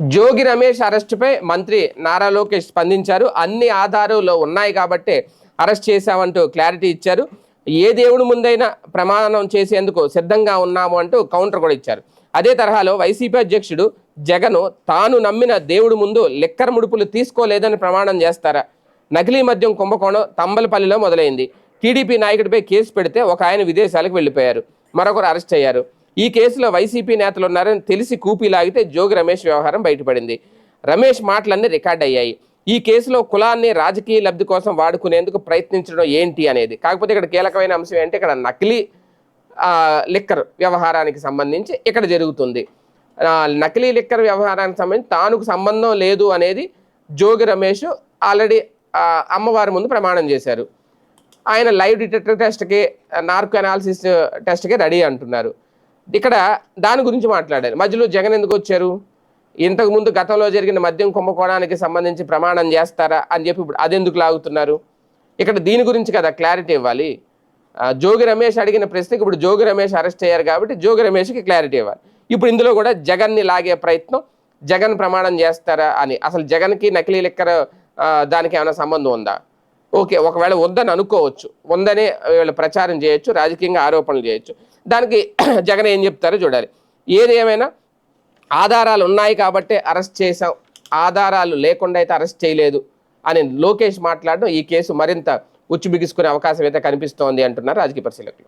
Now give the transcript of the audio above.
జోగి రమేష్ అరెస్టుపై మంత్రి నారా లోకేష్ స్పందించారు. అన్ని ఆధారాలు ఉన్నాయి కాబట్టే అరెస్ట్ చేశామంటూ క్లారిటీ ఇచ్చారు. ఏ దేవుడి ముందైనా ప్రమాణం చేసేందుకు సిద్ధంగా ఉన్నాము అంటూ కౌంటర్ కూడా ఇచ్చారు. అదే తరహాలో వైసీపీ అధ్యక్షుడు జగన్ తాను నమ్మిన దేవుడి ముందు లెక్కర ముడుపులు తీసుకోలేదని ప్రమాణం చేస్తారా? నకిలీ మద్యం కుంభకోణం తంబలపల్లిలో మొదలైంది. టీడీపీ నాయకుడిపై కేసు పెడితే ఒక ఆయన విదేశాలకు వెళ్ళిపోయారు. మరొకరు అరెస్ట్ అయ్యారు. ఈ కేసులో వైసీపీ నేతలు ఉన్నారని తెలిసి కూపీ లాగితే జోగి రమేష్ వ్యవహారం బయటపడింది. రమేష్ మాటలన్నీ రికార్డ్ అయ్యాయి. ఈ కేసులో కులాన్ని రాజకీయ లబ్ధి కోసం వాడుకునేందుకు ప్రయత్నించడం ఏంటి అనేది. కాకపోతే ఇక్కడ కీలకమైన అంశం ఏంటి? ఇక్కడ నకిలీ లిక్కర్ వ్యవహారానికి సంబంధించి ఇక్కడ జరుగుతుంది. నకిలీ లిక్కర్ వ్యవహారానికి సంబంధించి తానుకు సంబంధం లేదు అనేది జోగి రమేష్ ఆల్రెడీ అమ్మవారి ముందు ప్రమాణం చేశారు. ఆయన లైవ్ డిటెక్టర్ టెస్ట్కి నార్కో అనాలిసిస్ టెస్ట్కి రెడీ అంటున్నారు. ఇక్కడ దాని గురించి మాట్లాడారు. మధ్యలో జగన్ ఎందుకు వచ్చారు? ఇంతకుముందు గతంలో జరిగిన మద్యం కుంభకోణానికి సంబంధించి ప్రమాణం చేస్తారా అని చెప్పి ఇప్పుడు అదెందుకు లాగుతున్నారు? ఇక్కడ దీని గురించి కదా క్లారిటీ ఇవ్వాలి. జోగి రమేష్ అడిగిన ప్రశ్నకి ఇప్పుడు జోగి రమేష్ అరెస్ట్ అయ్యారు కాబట్టి జోగి రమేష్కి క్లారిటీ ఇవ్వాలి. ఇప్పుడు ఇందులో కూడా జగన్ని లాగే ప్రయత్నం జగన్ ప్రమాణం చేస్తారా అని. అసలు జగన్కి నకిలీ లెక్కర దానికి ఏమైనా సంబంధం ఉందా? ఓకే ఒకవేళ వద్దని అనుకోవచ్చు ఉందని వీళ్ళు ప్రచారం చేయొచ్చు రాజకీయంగా ఆరోపణలు చేయొచ్చు. దానికి జగన్ ఏం చెప్తారో చూడాలి. ఏది ఏమైనా ఆధారాలు ఉన్నాయి కాబట్టే అరెస్ట్ చేశాం ఆధారాలు లేకుండా అయితే అరెస్ట్ చేయలేదు అని లోకేష్ మాట్లాడడం ఈ కేసు మరింత ఉచ్చు బిగుసుకునే అవకాశం అయితే కనిపిస్తోంది అంటున్నారు రాజకీయ పరిశీలకులు.